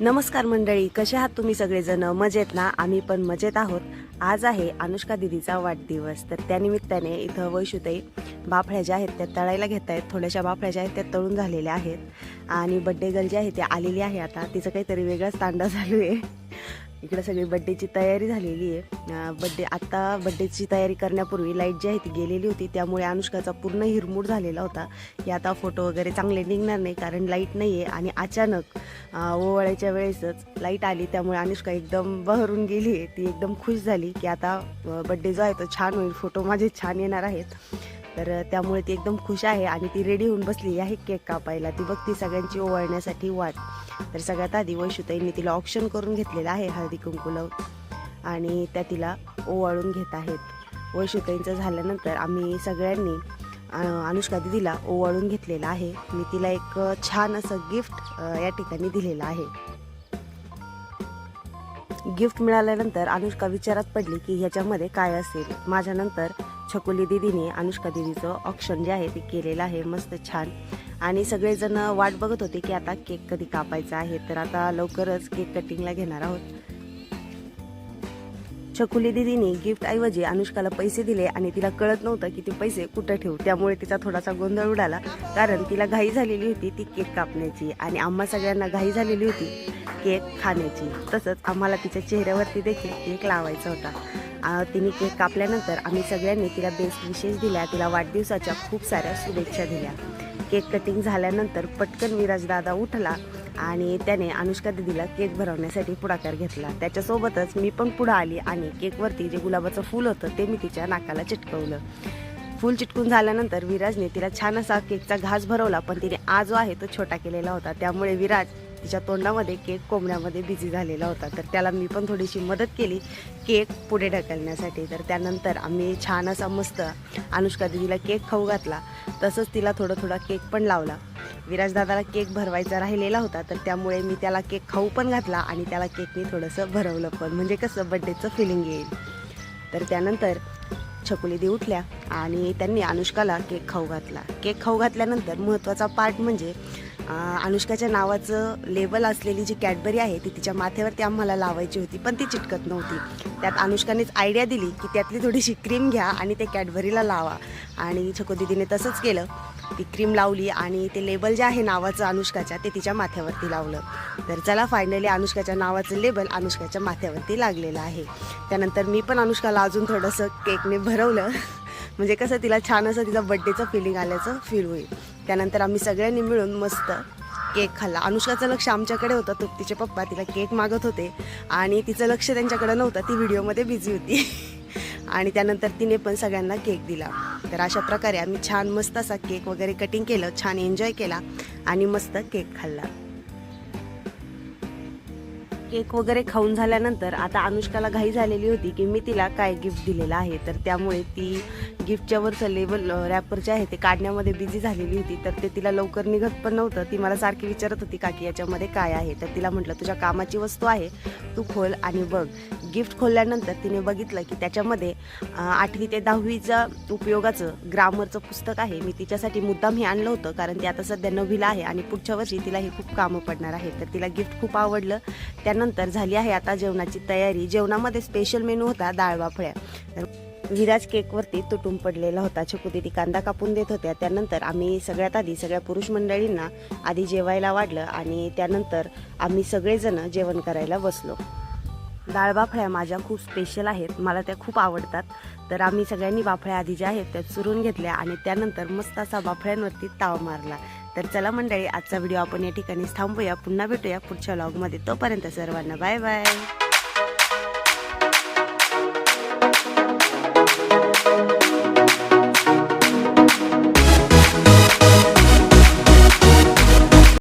नमस्कार मंडळी कसे आहात तुम्ही सगळेजण? मजेत ना? आम्ही पण मजेत आहोत. आज आहे अनुष्का दिदीचा वाढदिवस. तर त्यानिमित्ताने इथं वैशुताई बाफळ्या ज्या आहेत त्या तळायला घेत आहेत. थोड्याशा बाफळ्या ज्या आहेत त्या तळून झालेल्या आहेत. आणि बड्डे गर्ल जी आहे ती आलेली आहे आता. तिचं काहीतरी वेगळाच तांडा चालू आहे. इकडे सगळी बड्डेची तयारी झालेली आहे. बड्डे आत्ता बड्डेची तयारी करण्यापूर्वी लाइट जी आहे ती गेलेली होती. त्यामुळे अनुष्काचा पूर्ण हिरमूड झालेला होता. की आता फोटो वगैरे चांगले निघणार नाही कारण लाइट नाही आहे आणि अचानक ओवाळ्याच्या वेळेसच लाइट आली. त्यामुळे अनुष्का एकदम बहरून गेली आहे. ती एकदम खुश झाली की आता बड्डे जो आहे तो छान होईल. फोटो माझे छान येणार आहेत. तर त्यामुळे ती एकदम खुश आहे आणि ती रेडी होऊन बसली. आहे केक कापायला. ती बघती सगळ्यांची ओवाळण्यासाठी वाट. तर सगळ्यात आधी वैशुताईंनी तिला ऑप्शन करून घेतलेलं आहे हळदी कुंकू लावून आणि त्या तिला ओवाळून घेत आहेत. वैशुताईंचं झाल्यानंतर आम्ही सगळ्यांनी अनुष्का दिदीला ओवाळून घेतलेलं आहे. मी तिला एक छान असं गिफ्ट या ठिकाणी दिलेलं आहे. गिफ्ट मिळाल्यानंतर अनुष्का विचारात पडली की ह्याच्यामध्ये काय असेल? माझ्यानंतर छकुली दिदीने अनुष्का दिदीचं ऑप्शन जे आहे ते केलेलं आहे मस्त छान. आणि सगळेजण वाट बघत होते की आता केक कधी कापायचा आहे तर आता लवकरच केक कटिंगला घेणार आहोत. शकुली दिदीने गिफ्ट ऐवजी अनुष्काला पैसे दिले आणि तिला कळत नव्हतं की ते पैसे कुठं ठेवू. त्यामुळे तिचा थोडासा गोंधळ उडाला कारण तिला घाई झालेली होती ती केक कापण्याची आणि आम्हा सगळ्यांना घाई झालेली होती केक खाण्याची. तसंच आम्हाला तिच्या चेहऱ्यावरती देखील केक लावायचा होता. तिने केक कापल्यानंतर आम्ही सगळ्यांनी तिला बेस्ट विशेष दिल्या तिला वाढदिवसाच्या खूप साऱ्या शुभेच्छा दिल्या. केक कटिंग झाल्यानंतर पटकन विराज दादा उठला आणि त्याने अनुष्का दिदीला केक भरवण्यासाठी पुढाकार घेतला. त्याच्यासोबतच मी पण पुढं आली आणि केकवरती जे गुलाबाचं फूल होतं ते मी तिच्या नाकाला चिटकवलं. फूल चिटकून झाल्यानंतर विराजने तिला छान असा केकचा घास भरवला पण तिने आज जो आहे तो छोटा केलेला होता. त्यामुळे विराज तिच्या तोंडामध्ये केक कोंबण्यामध्ये बिझी झालेला होता. तर त्याला मी पण थोडीशी मदत केली. केक पुढे ढकलण्यासाठी. तर त्यानंतर आम्ही छान असा मस्त अनुष्का दिदीला केक खाऊ घातला. तसंच तिला थोडं थोडा केक पण लावला. विराजदादाला केक भरवायचा राहिलेला होता. तर त्यामुळे मी त्याला केक खाऊ पण घातला आणि त्याला केकने थोडंसं भरवलं पण. म्हणजे कसं बड्डेचं फिलिंग येईल. तर त्यानंतर छकुलीदी उठल्या आणि त्यांनी अनुष्काला केक खाऊ घातला. केक खाऊ घातल्यानंतर महत्त्वाचा पार्ट म्हणजे अनुष्काच्या नावाचं लेबल असलेली जी कॅडबरी आहे ती तिच्या माथ्यावरती आम्हाला लावायची होती पण ती चिटकत नव्हती. त्यात अनुष्कानेच आयडिया दिली की त्यातली थोडीशी क्रीम घ्या आणि ते कॅडबरीला लावा. आणि छको दिदीने तसंच केलं. ती क्रीम लावली आणि ते लेबल जे आहे नावाचं अनुष्काच्या ते तिच्या माथ्यावरती लावलं. तर चला फायनली अनुष्काच्या नावाचं लेबल अनुष्काच्या माथ्यावरती लागलेलं आहे. त्यानंतर मी पण अनुष्काला अजून थोडंसं केकने भरवलं. म्हणजे कसं तिला छान असं तिचा बड्डेचं फिलिंग आल्याचं फील होईल. त्यानंतर आम्ही सगळ्यांनी मिळून मस्त केक खाल्ला. अनुष्काचं लक्ष आमच्याकडे होतं. तर तिचे पप्पा तिला केक मागत होते. आणि तिचं लक्ष त्यांच्याकडे नव्हतं. ती व्हिडिओमध्ये बिझी होती. आणि त्यानंतर तिने पण सगळ्यांना केक दिला. तर अशा प्रकारे आम्ही छान मस्त असा केक वगैरे कटिंग केलं. छान एन्जॉय केला. आणि मस्त केक खाल्ला. केक वगैरे खाऊन झाल्यानंतर आता अनुष्काला घाई झालेली होती की मी तिला काय गिफ्ट दिलेलं आहे. तर त्यामुळे ती गिफ्टच्या वरचं लेबल रॅपर जे आहे ते काढण्यामध्ये बिझी झालेली होती. तर ते तिला लवकर निघत पण नव्हतं. ती मला सारखी विचारत होती काकी याच्यामध्ये काय आहे? तर तिला म्हटलं तुझ्या कामाची वस्तू आहे. तू खोल आणि बघ. गिफ्ट खोलल्यानंतर तिने बघितलं की त्याच्यामध्ये आठवी ते दहावीचं उपयोगाचं ग्रामरचं पुस्तक आहे. मी तिच्यासाठी मुद्दाम हे आणलं होतं कारण ते आता सध्या नववीला आहे आणि पुढच्या वर्षी तिला हे खूप कामं पडणार आहे. तर तिला गिफ्ट खूप आवडलं. झाल्यानंतर झाली आहे आता जेवणाची तयारी. जेवणामध्ये स्पेशल मेनू होता डाळ बाफळ्या विराज केकवरती तुटून पडलेला होता. छकुती ती कांदा कापून देत होत्या. त्यानंतर आम्ही सगळ्यात आधी सगळ्या पुरुष मंडळींना आधी जेवायला वाढलं आणि त्यानंतर आम्ही सगळेजण जेवण करायला बसलो. दाळ बाफळ्या माझ्या खूप स्पेशल आहेत. मला त्या खूप आवडतात. तर आम्ही सगळ्यांनी बाफळ्या आधी ज्या आहेत त्या चुरून घेतल्या आणि त्यानंतर मस्त असा बाफळ्यांवरती ताव मारला. तर चला मंडळी आजचा व्हिडिओ आपण या ठिकाणीच थांबूया. पुन्हा भेटूया पुढच्या व्लॉगमध्ये तोपर्यंत सर्वांना बाय बाय